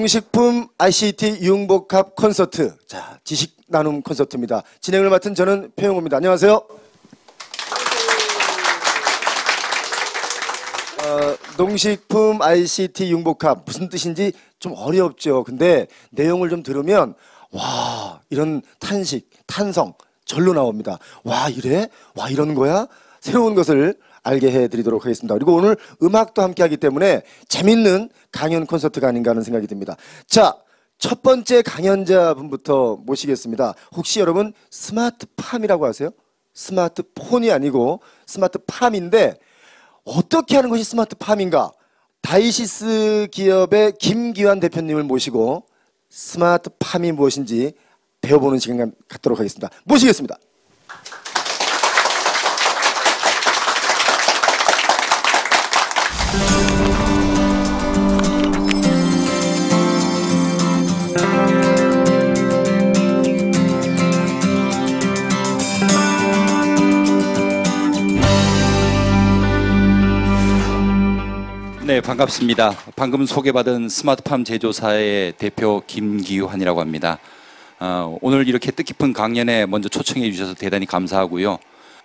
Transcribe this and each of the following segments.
농식품 ICT 융복합 콘서트. 자, 지식 나눔 콘서트입니다. 진행을 맡은 저는 표영호입니다. 안녕하세요. 어, 농식품 ICT 융복합 무슨 뜻인지 좀 어렵죠. 근데 내용을 좀 들으면 와 이런 탄식, 탄성 절로 나옵니다. 와 이래? 와 이런 거야? 새로운 것을 알게 해드리도록 하겠습니다. 그리고 오늘 음악도 함께 하기 때문에 재밌는 강연 콘서트가 아닌가 하는 생각이 듭니다. 자. 첫 번째 강연자분부터 모시겠습니다. 혹시 여러분 스마트팜이라고 아세요? 스마트폰이 아니고 스마트팜인데 어떻게 하는 것이 스마트팜인가? 다이시스 기업의 김기환 대표님을 모시고 스마트팜이 무엇인지 배워보는 시간 갖도록 하겠습니다. 모시겠습니다. 네, 반갑습니다. 방금 소개받은 스마트팜 제조사의 대표 김기환이라고 합니다. 어, 오늘 이렇게 뜻깊은 강연에 먼저 초청해 주셔서 대단히 감사하고요.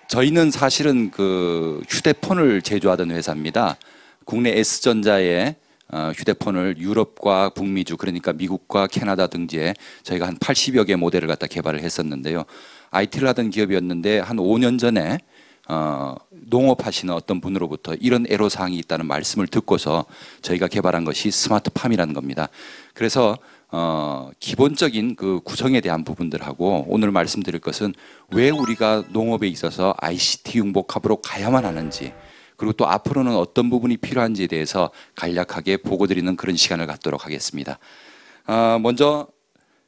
저희는 사실은 그 휴대폰을 제조하던 회사입니다. 국내 S전자의 어, 휴대폰을 유럽과 북미주 그러니까 미국과 캐나다 등지에 저희가 한 80여 개 모델을 갖다 개발을 했었는데요. IT를 하던 기업이었는데 한 5년 전에 어, 농업하시는 어떤 분으로부터 이런 애로사항이 있다는 말씀을 듣고서 저희가 개발한 것이 스마트팜이라는 겁니다. 그래서 어, 기본적인 그 구성에 대한 부분들하고 오늘 말씀드릴 것은 왜 우리가 농업에 있어서 ICT 융복합으로 가야만 하는지 그리고 또 앞으로는 어떤 부분이 필요한지에 대해서 간략하게 보고 드리는 그런 시간을 갖도록 하겠습니다. 어, 먼저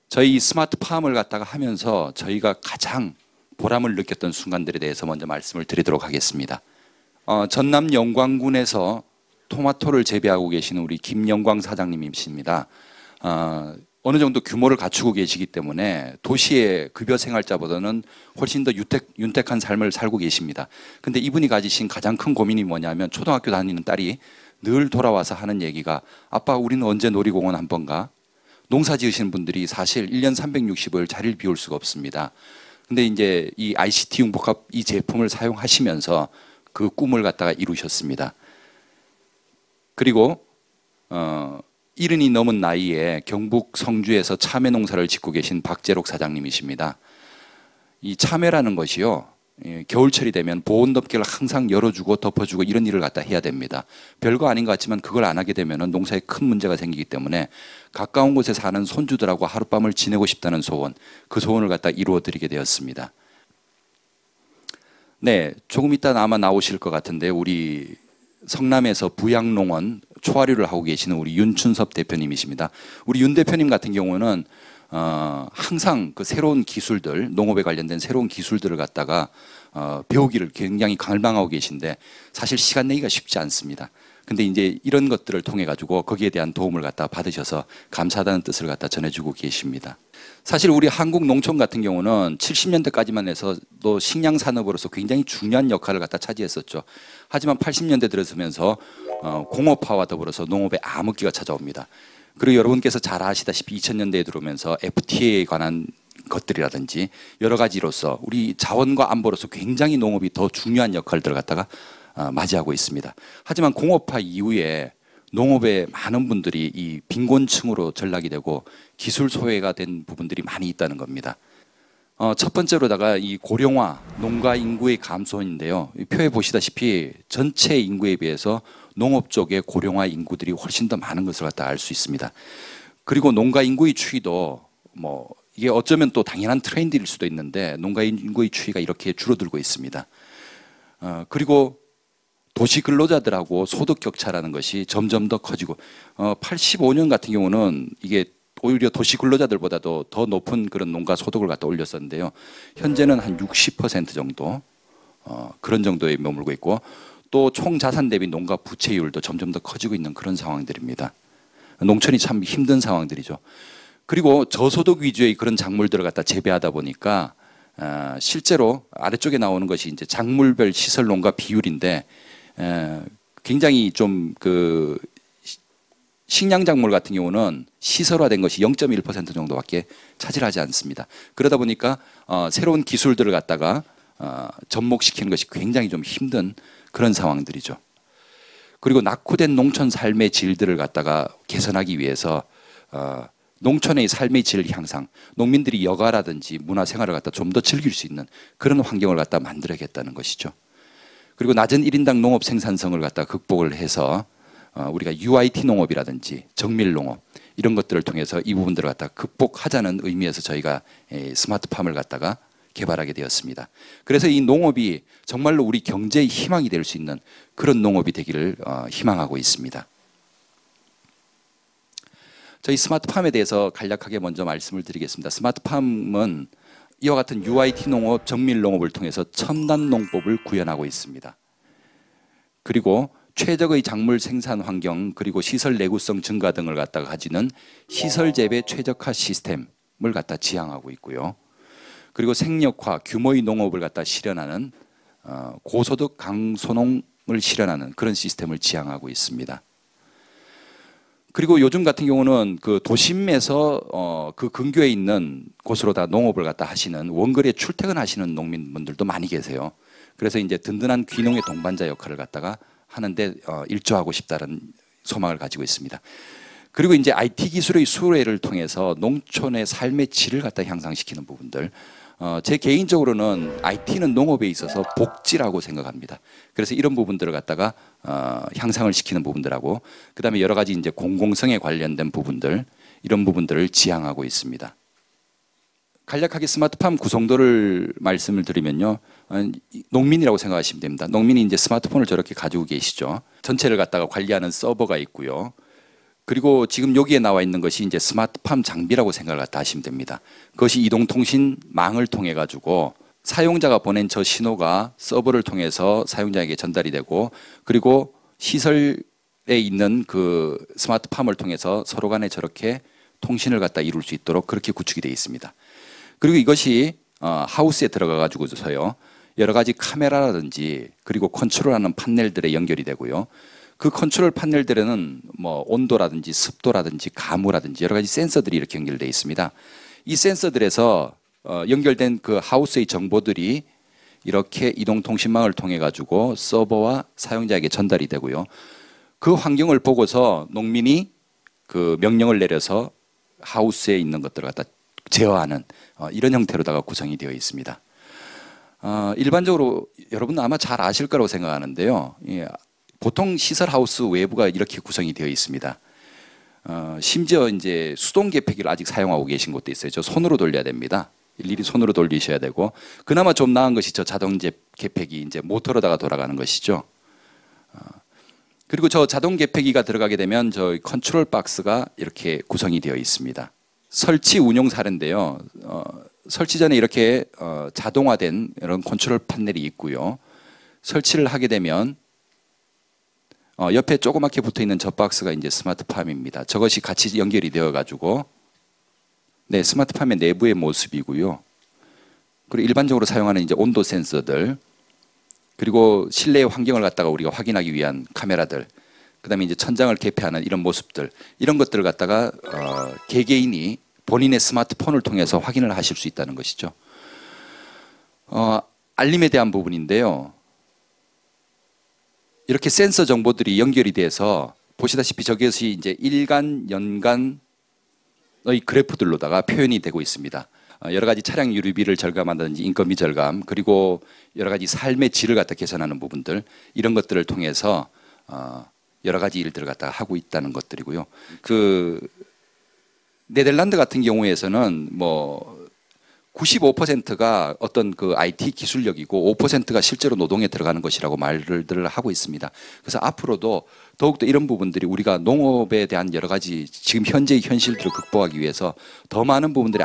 저희 스마트팜을 갖다가 하면서 저희가 가장 보람을 느꼈던 순간들에 대해서 먼저 말씀을 드리도록 하겠습니다. 어, 전남 영광군에서 토마토를 재배하고 계시는 우리 김영광 사장님이십니다. 어, 어느 정도 규모를 갖추고 계시기 때문에 도시의 급여 생활자보다는 훨씬 더 윤택, 윤택한 삶을 살고 계십니다. 근데 이분이 가지신 가장 큰 고민이 뭐냐면 초등학교 다니는 딸이 늘 돌아와서 하는 얘기가 아빠 우리는 언제 놀이공원 한 번 가? 농사 지으시는 분들이 사실 1년 360을 자리를 비울 수가 없습니다. 근데 이제 이 ICT 융복합 이 제품을 사용하시면서 그 꿈을 갖다가 이루셨습니다. 그리고 어 이른이 넘은 나이에 경북 성주에서 참외 농사를 짓고 계신 박재록 사장님이십니다. 이 참외라는 것이요. 예, 겨울철이 되면 보온 덮개를 항상 열어주고 덮어주고 이런 일을 갖다 해야 됩니다. 별거 아닌 것 같지만 그걸 안 하게 되면 농사에 큰 문제가 생기기 때문에 가까운 곳에 사는 손주들하고 하룻밤을 지내고 싶다는 소원, 그 소원을 갖다 이루어 드리게 되었습니다. 네, 조금 이따 아마 나오실 것 같은데 우리 성남에서 부양농원 초화류를 하고 계시는 우리 윤춘섭 대표님이십니다. 우리 윤 대표님 같은 경우는 어, 항상 그 새로운 기술들, 농업에 관련된 새로운 기술들을 갖다가 어, 배우기를 굉장히 갈망하고 계신데 사실 시간 내기가 쉽지 않습니다. 근데 이제 이런 것들을 통해 가지고 거기에 대한 도움을 갖다 받으셔서 감사하다는 뜻을 갖다 전해주고 계십니다. 사실 우리 한국 농촌 같은 경우는 70년대까지만 해서 또 식량 산업으로서 굉장히 중요한 역할을 갖다 차지했었죠. 하지만 80년대 들어서면서 어, 공업화와 더불어서 농업의 암흑기가 찾아옵니다. 그리고 여러분께서 잘 아시다시피 2000년대에 들어오면서 FTA에 관한 것들이라든지 여러 가지로서 우리 자원과 안보로서 굉장히 농업이 더 중요한 역할을 갖다가 어, 맞이하고 있습니다. 하지만 공업화 이후에 농업의 많은 분들이 이 빈곤층으로 전락이 되고 기술 소외가 된 부분들이 많이 있다는 겁니다. 어, 첫 번째로다가 이 고령화, 농가 인구의 감소인데요. 표에 보시다시피 전체 인구에 비해서 농업 쪽의 고령화 인구들이 훨씬 더 많은 것을 갖다 알 수 있습니다. 그리고 농가 인구의 추이도 뭐 이게 어쩌면 또 당연한 트렌드일 수도 있는데 농가 인구의 추이가 이렇게 줄어들고 있습니다. 어, 그리고 도시 근로자들하고 소득 격차라는 것이 점점 더 커지고 어, 85년 같은 경우는 이게 오히려 도시 근로자들보다도 더 높은 그런 농가 소득을 갖다 올렸었는데요. 현재는 한 60% 정도 어, 그런 정도에 머물고 있고 또 총 자산 대비 농가 부채율도 점점 더 커지고 있는 그런 상황들입니다. 농촌이 참 힘든 상황들이죠. 그리고 저소득 위주의 그런 작물들을 갖다 재배하다 보니까 어, 실제로 아래쪽에 나오는 것이 이제 작물별 시설 농가 비율인데 에, 굉장히 좀 그 식량 작물 같은 경우는 시설화된 것이 0.1% 정도밖에 차지하지 않습니다. 그러다 보니까 어, 새로운 기술들을 갖다가 어, 접목시키는 것이 굉장히 좀 힘든 그런 상황들이죠. 그리고 낙후된 농촌 삶의 질들을 갖다가 개선하기 위해서 어, 농촌의 삶의 질 향상, 농민들이 여가라든지 문화 생활을 갖다 좀 더 즐길 수 있는 그런 환경을 갖다 만들어야겠다는 것이죠. 그리고 낮은 1인당 농업 생산성을 갖다 극복을 해서 어, 우리가 UIT 농업이라든지 정밀 농업 이런 것들을 통해서 이 부분들을 갖다 극복하자는 의미에서 저희가 에, 스마트팜을 갖다가 개발하게 되었습니다. 그래서 이 농업이 정말로 우리 경제의 희망이 될 수 있는 그런 농업이 되기를 어, 희망하고 있습니다. 저희 스마트팜에 대해서 간략하게 먼저 말씀을 드리겠습니다. 스마트팜은 이와 같은 UIT 농업, 정밀 농업을 통해서 첨단 농법을 구현하고 있습니다. 그리고 최적의 작물 생산 환경 그리고 시설 내구성 증가 등을 갖다가 가지는 시설 재배 최적화 시스템을 갖다 지향하고 있고요. 그리고 생력화 규모의 농업을 갖다 실현하는 어, 고소득 강소농을 실현하는 그런 시스템을 지향하고 있습니다. 그리고 요즘 같은 경우는 그 도심에서 어, 그 근교에 있는 곳으로 다 농업을 갖다 하시는 원거리에 출퇴근하시는 농민분들도 많이 계세요. 그래서 이제 든든한 귀농의 동반자 역할을 갖다가 하는데 어, 일조하고 싶다는 소망을 가지고 있습니다. 그리고 이제 IT 기술의 수혜를 통해서 농촌의 삶의 질을 갖다 향상시키는 부분들. 어, 제 개인적으로는 IT는 농업에 있어서 복지라고 생각합니다. 그래서 이런 부분들을 갖다가 어, 향상을 시키는 부분들하고 그 다음에 여러 가지 이제 공공성에 관련된 부분들 이런 부분들을 지향하고 있습니다. 간략하게 스마트팜 구성도를 말씀을 드리면요. 어, 이- 농민이라고 생각하시면 됩니다. 농민이 이제 스마트폰을 저렇게 가지고 계시죠. 전체를 갖다가 관리하는 서버가 있고요. 그리고 지금 여기에 나와 있는 것이 이제 스마트팜 장비라고 생각을 하시면 됩니다. 그것이 이동통신망을 통해 가지고 사용자가 보낸 저 신호가 서버를 통해서 사용자에게 전달이 되고 그리고 시설에 있는 그 스마트팜을 통해서 서로 간에 저렇게 통신을 갖다 이룰 수 있도록 그렇게 구축이 되어 있습니다. 그리고 이것이 어, 하우스에 들어가 가지고서요 여러 가지 카메라라든지 그리고 컨트롤하는 판넬들에 연결이 되고요. 그 컨트롤 판넬들에는 뭐 온도라든지 습도라든지 가무라든지 여러 가지 센서들이 이렇게 연결되어 있습니다. 이 센서들에서 어, 연결된 그 하우스의 정보들이 이렇게 이동통신망을 통해 가지고 서버와 사용자에게 전달이 되고요. 그 환경을 보고서 농민이 그 명령을 내려서 하우스에 있는 것들을 갖다 제어하는 어, 이런 형태로다가 구성이 되어 있습니다. 어, 일반적으로 여러분 아마 잘 아실 거라고 생각하는데요. 예, 보통 시설 하우스 외부가 이렇게 구성이 되어 있습니다. 어, 심지어 이제 수동 개폐기를 아직 사용하고 계신 곳도 있어요. 저 손으로 돌려야 됩니다. 일일이 손으로 돌리셔야 되고 그나마 좀 나은 것이 저 자동 제- 개폐기 이제 모터로다가 돌아가는 것이죠. 어, 그리고 저 자동 개폐기가 들어가게 되면 저 컨트롤 박스가 이렇게 구성이 되어 있습니다. 설치 운용 사례인데요. 어, 설치 전에 이렇게 어, 자동화된 이런 컨트롤 판넬이 있고요. 설치를 하게 되면 어, 옆에 조그맣게 붙어 있는 저 박스가 이제 스마트팜입니다. 저것이 같이 연결이 되어 가지고 네, 스마트팜의 내부의 모습이고요. 그리고 일반적으로 사용하는 이제 온도 센서들 그리고 실내의 환경을 갖다가 우리가 확인하기 위한 카메라들 그다음에 이제 천장을 개폐하는 이런 모습들 이런 것들을 갖다가 어, 개개인이 본인의 스마트폰을 통해서 확인을 하실 수 있다는 것이죠. 어, 알림에 대한 부분인데요. 이렇게 센서 정보들이 연결이 돼서 보시다시피 저것이 이제 일간, 연간의 그래프들로다가 표현이 되고 있습니다. 어, 여러 가지 차량 유류비를 절감한다든지 인건비 절감 그리고 여러 가지 삶의 질을 갖다 개선하는 부분들 이런 것들을 통해서 어, 여러 가지 일들을 갖다 하고 있다는 것들이고요. 그 네덜란드 같은 경우에서는 뭐 95%가 어떤 그 IT 기술력이고 5%가 실제로 노동에 들어가는 것이라고 말을 하고 있습니다. 그래서 앞으로도 더욱더 이런 부분들이 우리가 농업에 대한 여러 가지 지금 현재의 현실들을 극복하기 위해서 더 많은 부분들이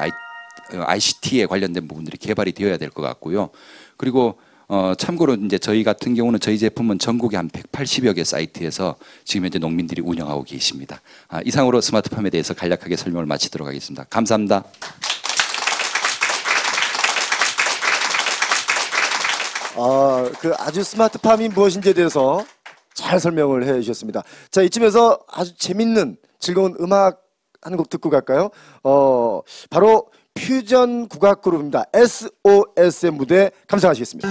ICT에 관련된 부분들이 개발이 되어야 될 것 같고요. 그리고 어, 참고로 이제 저희 같은 경우는 저희 제품은 전국에 한 180여 개 사이트에서 지금 현재 농민들이 운영하고 계십니다. 아, 이상으로 스마트팜에 대해서 간략하게 설명을 마치도록 하겠습니다. 감사합니다. 아, 그 아주 스마트팜이 무엇인지에 대해서 잘 설명을 해 주셨습니다. 자, 이쯤에서 아주 재밌는 즐거운 음악 한 곡 듣고 갈까요? 어, 바로 퓨전 국악 그룹입니다. SOS의 무대 감상하시겠습니다.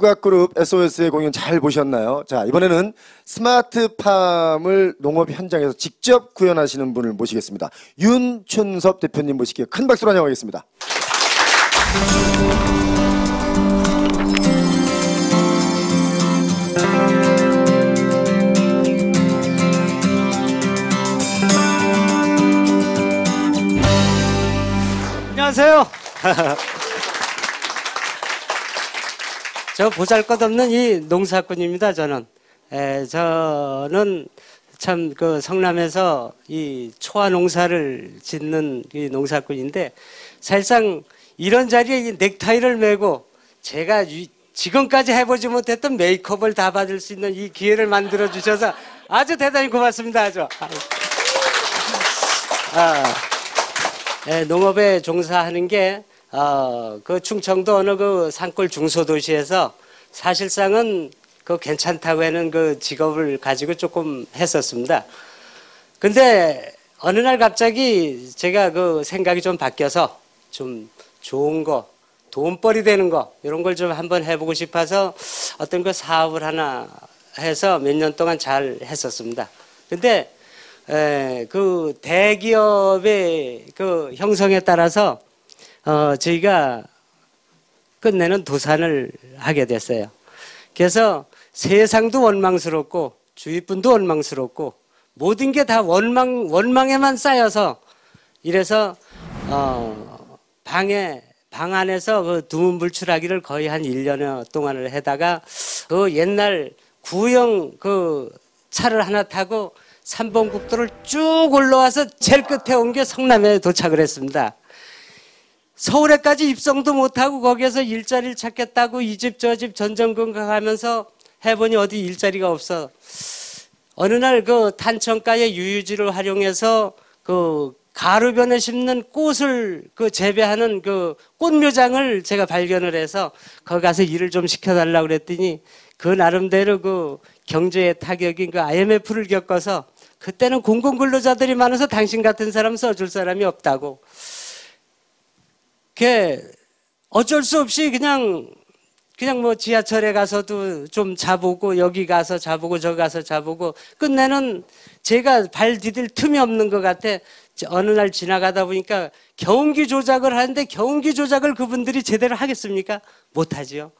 국악 그룹 SOS의 공연 잘 보셨나요? 자, 이번에는 스마트팜을 농업 현장에서 직접 구현하시는 분을 모시겠습니다. 윤춘섭 대표님 모시기에 큰 박수로 환영하겠습니다. 안녕하세요. 저 보잘 것 없는 이 농사꾼입니다. 저는 에, 저는 참 그 성남에서 이 초화 농사를 짓는 이 농사꾼인데 사실상 이런 자리에 이 넥타이를 메고 제가 이- 지금까지 해보지 못했던 메이크업을 다 받을 수 있는 이 기회를 만들어 주셔서 아주 대단히 고맙습니다. 아주. 아, 예, 농업에 종사하는 게, 어, 그 충청도 어느 그 산골 중소도시에서 사실상은 그 괜찮다고 하는 그 직업을 가지고 조금 했었습니다. 근데 어느 날 갑자기 제가 그 생각이 좀 바뀌어서 좀 좋은 거, 돈벌이 되는 거 이런 걸 좀 한번 해보고 싶어서 어떤 그 사업을 하나 해서 몇 년 동안 잘 했었습니다. 근데 에, 그 대기업의 그 형성에 따라서 어, 저희가 끝내는 도산을 하게 됐어요. 그래서 세상도 원망스럽고 주위 분도 원망스럽고 모든 게 다 원망 원망에만 쌓여서 이래서 어 방에 방 안에서 그 두문불출하기를 거의 한 1년 동안을 해다가 그 옛날 구형 그 차를 하나 타고 3번 국도를 쭉 올라와서 제일 끝에 온 게 성남에 도착을 했습니다. 서울에까지 입성도 못하고 거기에서 일자리를 찾겠다고 이 집 저 집 전전긍긍 하면서 해보니 어디 일자리가 없어. 어느 날 그 탄천가의 유유지를 활용해서 그 가루변에 심는 꽃을 그 재배하는 그 꽃묘장을 제가 발견을 해서 거기 가서 일을 좀 시켜달라고 그랬더니 그 나름대로 그 경제의 타격인 그 IMF를 겪어서 그때는 공공근로자들이 많아서 당신 같은 사람 써줄 사람이 없다고. 그게 어쩔 수 없이 그냥 그냥 뭐 지하철에 가서도 좀 자보고 여기 가서 자보고 저기 가서 자보고 끝내는 제가 발 디딜 틈이 없는 것 같아. 어느 날 지나가다 보니까 경운기 조작을 하는데 경운기 조작을 그분들이 제대로 하겠습니까? 못하지요.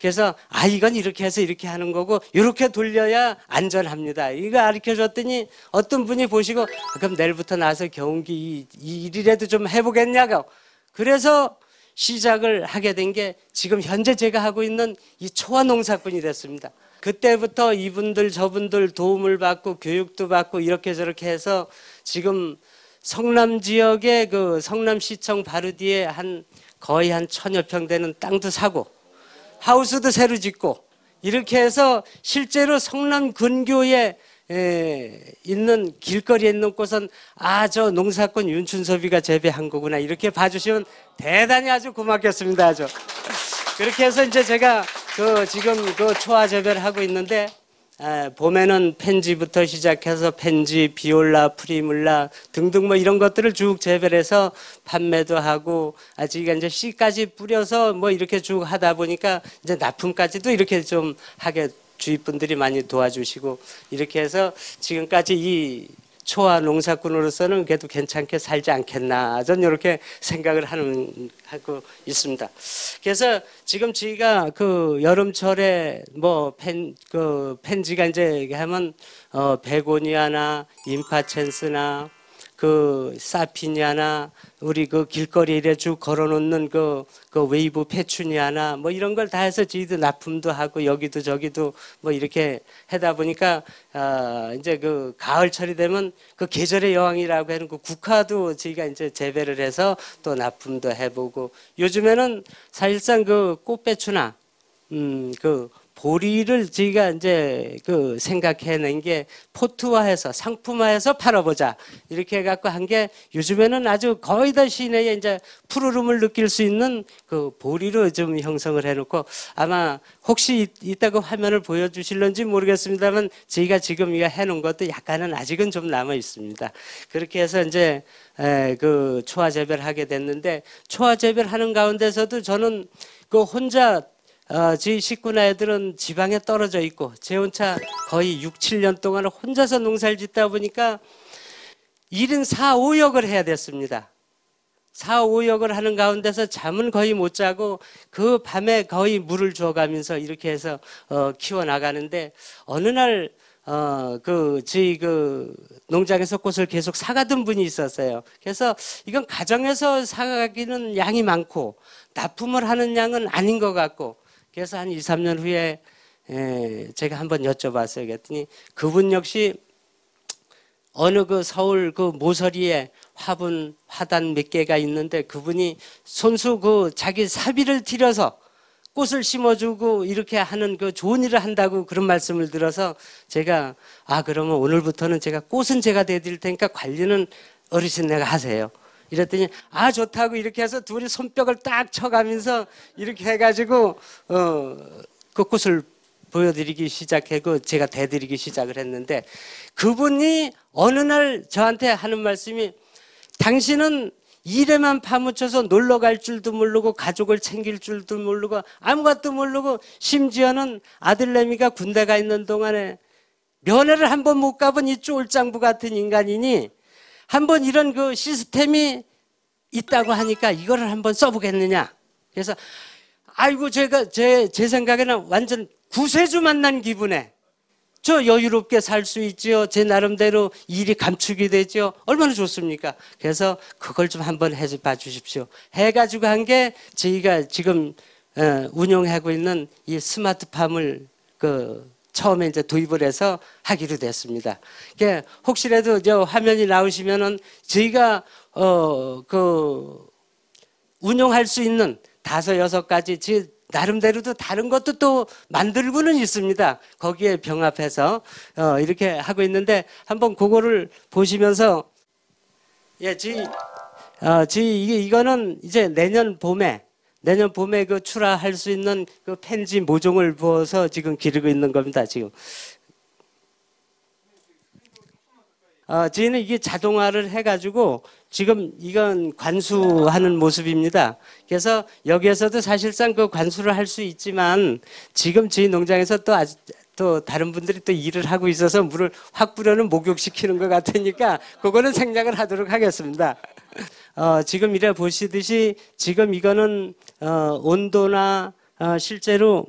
그래서 아 이건 이렇게 해서 이렇게 하는 거고 이렇게 돌려야 안전합니다. 이거 가르쳐 줬더니 어떤 분이 보시고 아, 그럼 내일부터 나서 경운기 일이라도 좀 해보겠냐고. 그래서 시작을 하게 된 게 지금 현재 제가 하고 있는 이 초화 농사꾼이 됐습니다. 그때부터 이분들 저분들 도움을 받고 교육도 받고 이렇게 저렇게 해서 지금 성남 지역의 그 성남시청 바로 뒤에 한 거의 한 천여 평 되는 땅도 사고 하우스도 새로 짓고 이렇게 해서 실제로 성남 근교에 에, 있는 길거리에 있는 곳은 아 저 농사꾼 윤춘섭이가 재배한 거구나. 이렇게 봐주시면 대단히 아주 고맙겠습니다 아주. 그렇게 해서 이제 제가 그 지금 그 초화 재배를 하고 있는데 에, 봄에는 펜지부터 시작해서 펜지, 비올라, 프리물라 등등 뭐 이런 것들을 쭉 재배를 해서 판매도 하고 아직 이제 씨까지 뿌려서 뭐 이렇게 쭉 하다 보니까 이제 납품까지도 이렇게 좀 하게 주위 분들이 많이 도와주시고 이렇게 해서 지금까지 이 초화 농사꾼으로서는 그래도 괜찮게 살지 않겠나 저는 이렇게 생각을 하는 하고 있습니다. 그래서 지금 저희가 그 여름철에 뭐펜그 펜지가 이제 하면 어 베고니아나 임파첸스나 그 사피니아나 우리 그 길거리에 쭉 걸어놓는 그, 그 웨이브 페추니아나 뭐 이런 걸 다 해서 저희도 납품도 하고 여기도 저기도 뭐 이렇게 하다 보니까 아 이제 그 가을철이 되면 그 계절의 여왕이라고 하는 그 국화도 저희가 이제 재배를 해서 또 납품도 해보고 요즘에는 사실상 그 꽃배추나 음 그 보리를 저희가 이제 그 생각해낸 게 포트화해서 상품화해서 팔아보자 이렇게 해갖고 한 게 요즘에는 아주 거의 다 시내에 이제 푸르름을 느낄 수 있는 그 보리로 좀 형성을 해놓고 아마 혹시 이- 이따 그 화면을 보여주실런지 모르겠습니다만 저희가 지금 이거 해놓은 것도 약간은 아직은 좀 남아 있습니다. 그렇게 해서 이제 에, 그 초화 재배를 하게 됐는데 초화 재배를 하는 가운데서도 저는 그 혼자 어, 저희 식구나 애들은 지방에 떨어져 있고 제 혼자 거의 6, 7년 동안 혼자서 농사를 짓다 보니까 1인 4, 5역을 해야 됐습니다. 4, 5역을 하는 가운데서 잠은 거의 못 자고 그 밤에 거의 물을 줘가면서 이렇게 해서 어, 키워나가는데 어느 날 어, 그, 저희 그 농장에서 꽃을 계속 사가던 분이 있었어요. 그래서 이건 가정에서 사가기는 양이 많고 납품을 하는 양은 아닌 것 같고 그래서 한 2, 3년 후에 에, 제가 한번 여쭤봤어요. 그랬더니 그분 역시 어느 그 서울 그 모서리에 화분 화단 몇 개가 있는데 그분이 손수 그 자기 사비를 들여서 꽃을 심어주고 이렇게 하는 그 좋은 일을 한다고 그런 말씀을 들어서 제가 아 그러면 오늘부터는 제가 꽃은 제가 대드릴 테니까 관리는 어르신 내가 하세요. 이랬더니 아 좋다고 이렇게 해서 둘이 손뼉을 딱 쳐가면서 이렇게 해가지고 어 그 꽃을 보여드리기 시작하고 제가 대드리기 시작을 했는데 그분이 어느 날 저한테 하는 말씀이 당신은 일에만 파묻혀서 놀러 갈 줄도 모르고 가족을 챙길 줄도 모르고 아무것도 모르고 심지어는 아들내미가 군대 가 있는 동안에 면회를 한 번 못 가본 이 쫄장부 같은 인간이니 한번 이런 그 시스템이 있다고 하니까 이거를 한번 써보겠느냐. 그래서 아이고 제가 제, 제 생각에는 완전 구세주 만난 기분에 저 여유롭게 살 수 있지요. 제 나름대로 일이 감축이 되죠. 얼마나 좋습니까? 그래서 그걸 좀 한번 해 봐 주십시오. 해가지고 한 게 저희가 지금 어, 운영하고 있는 이 스마트팜을 그 처음에 이제 도입을 해서 하기로 됐습니다. 그게 혹시라도 저 화면이 나오시면은 저희가 어 그 운영할 수 있는 다섯 여섯 가지 제 나름대로도 다른 것도 또 만들고는 있습니다. 거기에 병합해서 어, 이렇게 하고 있는데 한번 그거를 보시면서 예, 지, 어, 지 이게 이거는 이제 내년 봄에 내년 봄에 그 출하할 수 있는 그 펜지 모종을 부어서 지금 기르고 있는 겁니다. 지금 어, 저희는 이게 자동화를 해가지고 지금 이건 관수하는 모습입니다. 그래서 여기에서도 사실상 그 관수를 할 수 있지만 지금 저희 농장에서 또 아주 또 다른 분들이 또 일을 하고 있어서 물을 확 뿌려는 목욕시키는 것 같으니까 그거는 생략을 하도록 하겠습니다. 어, 지금 이래 보시듯이 지금 이거는 어, 온도나 어, 실제로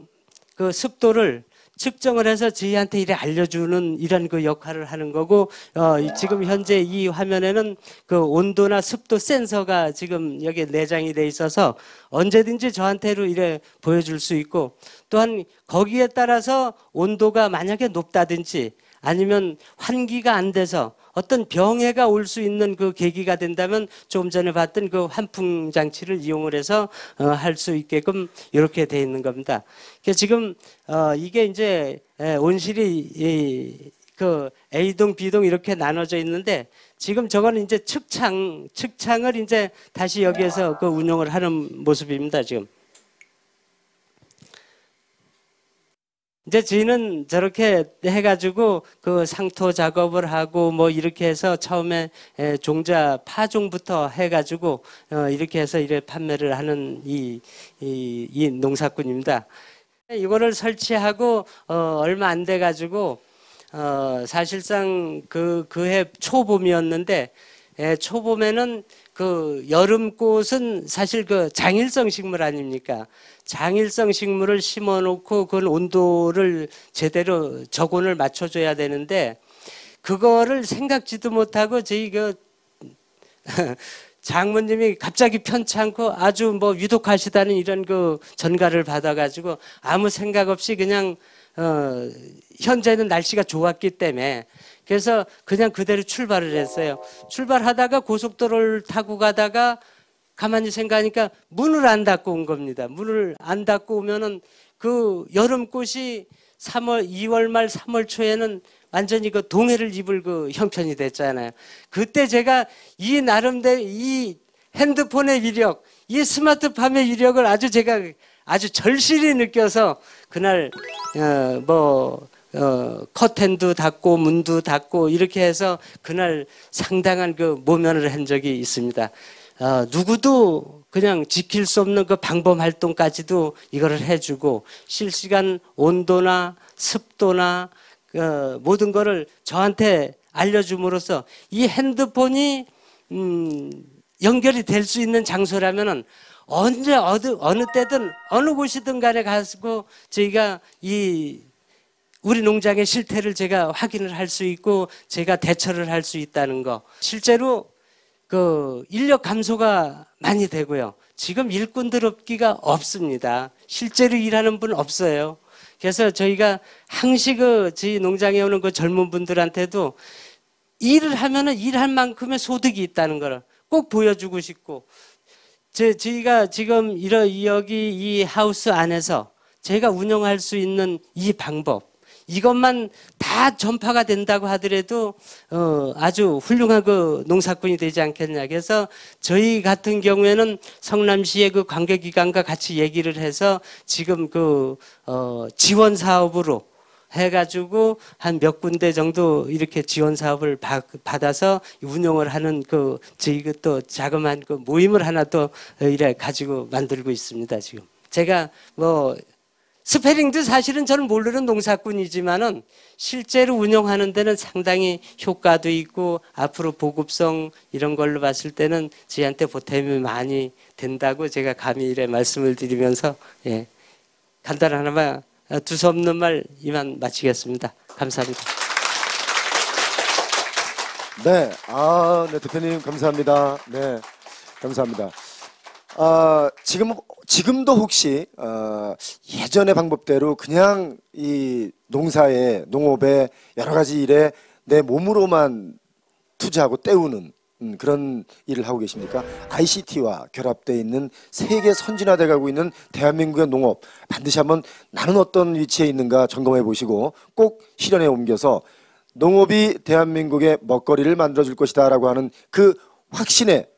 그 습도를 측정을 해서 저희한테 이래 알려주는 이런 그 역할을 하는 거고 어, 이- 지금 현재 이 화면에는 그 온도나 습도 센서가 지금 여기에 내장이 돼 있어서 언제든지 저한테로 이래 보여줄 수 있고 또한 거기에 따라서 온도가 만약에 높다든지 아니면 환기가 안 돼서 어떤 병해가 올 수 있는 그 계기가 된다면 조금 전에 봤던 그 환풍 장치를 이용을 해서 어, 할 수 있게끔 이렇게 돼 있는 겁니다. 그래서 지금 어, 이게 이제 에, 온실이 이, 그 A동, B동 이렇게 나눠져 있는데 지금 저거는 이제 측창, 측창을 이제 다시 여기에서 그 운영을 하는 모습입니다. 지금. 이제 저희는 저렇게 해가지고 그 상토 작업을 하고 뭐 이렇게 해서 처음에 에, 종자 파종부터 해가지고 어, 이렇게 해서 이래 판매를 하는 이, 이, 이 농사꾼입니다. 이거를 설치하고 어, 얼마 안 돼가지고 어, 사실상 그 그해 초봄이었는데 에, 초봄에는 그 여름꽃은 사실 그 장일성 식물 아닙니까? 장일성 식물을 심어 놓고 그 온도를 제대로 적온을 맞춰 줘야 되는데 그거를 생각지도 못하고 저희 그 장모님이 갑자기 편찮고 아주 뭐 유독하시다는 이런 그 전가를 받아가지고 아무 생각 없이 그냥 어 현재는 날씨가 좋았기 때문에 그래서 그냥 그대로 출발을 했어요. 출발하다가 고속도로를 타고 가다가 가만히 생각하니까 문을 안 닫고 온 겁니다. 문을 안 닫고 오면은 그 여름꽃이 3월, 2월 말 3월 초에는 완전히 그 동해를 입을 그 형편이 됐잖아요. 그때 제가 이 나름대로 이 핸드폰의 위력, 이 스마트팜의 위력을 아주 제가 아주 절실히 느껴서 그날 어 뭐 어, 커튼도 닫고 문도 닫고 이렇게 해서 그날 상당한 그 모면을 한 적이 있습니다. 어, 누구도 그냥 지킬 수 없는 그 방범 활동까지도 이거를 해주고 실시간 온도나 습도나 어, 모든 거를 저한테 알려줌으로써 이 핸드폰이 음, 연결이 될 수 있는 장소라면은 언제 어느 어느 때든 어느 곳이든 간에 가지고 저희가 이 우리 농장의 실태를 제가 확인을 할 수 있고 제가 대처를 할 수 있다는 거. 실제로 그 인력 감소가 많이 되고요. 지금 일꾼들 없기가 없습니다. 실제로 일하는 분 없어요. 그래서 저희가 항시 그 저희 농장에 오는 그 젊은 분들한테도 일을 하면은 일할 만큼의 소득이 있다는 거를 꼭 보여주고 싶고 제, 저희가 지금 이러, 여기 이 하우스 안에서 제가 운영할 수 있는 이 방법 이것만 다 전파가 된다고 하더라도 어, 아주 훌륭한 그 농사꾼이 되지 않겠냐. 그래서 저희 같은 경우에는 성남시의 그 관계기관과 같이 얘기를 해서 지금 그 어, 지원 사업으로 해가지고 한 몇 군데 정도 이렇게 지원 사업을 받- 받아서 운영을 하는 그 저희 그또 자그마한 그 모임을 하나 또 이래 가지고 만들고 있습니다 지금. 제가 뭐 스페링도 사실은 저는 모르는 농사꾼이지만은 실제로 운영하는 데는 상당히 효과도 있고 앞으로 보급성 이런 걸로 봤을 때는 저희한테 보탬이 많이 된다고 제가 감히 이래 말씀을 드리면서 예 간단 하나마 두서없는 말 이만 마치겠습니다. 감사합니다. 네, 아, 네, 대표님 감사합니다. 네, 감사합니다. 아, 지금 지금도 혹시 어, 예전의 방법대로 그냥 이 농사에 농업에 여러 가지 일에 내 몸으로만 투자하고 때우는 음, 그런 일을 하고 계십니까? ICT와 결합되어 있는 세계 선진화돼 가고 있는 대한민국의 농업 반드시 한번 나는 어떤 위치에 있는가 점검해 보시고 꼭 실현에 옮겨서 농업이 대한민국의 먹거리를 만들어 줄 것이다라고 하는 그 확신에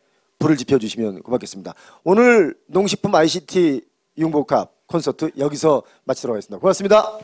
불을 지펴 주시면 고맙겠습니다. 오늘 농식품 ICT 융복합 콘서트 여기서 마치도록 하겠습니다. 고맙습니다.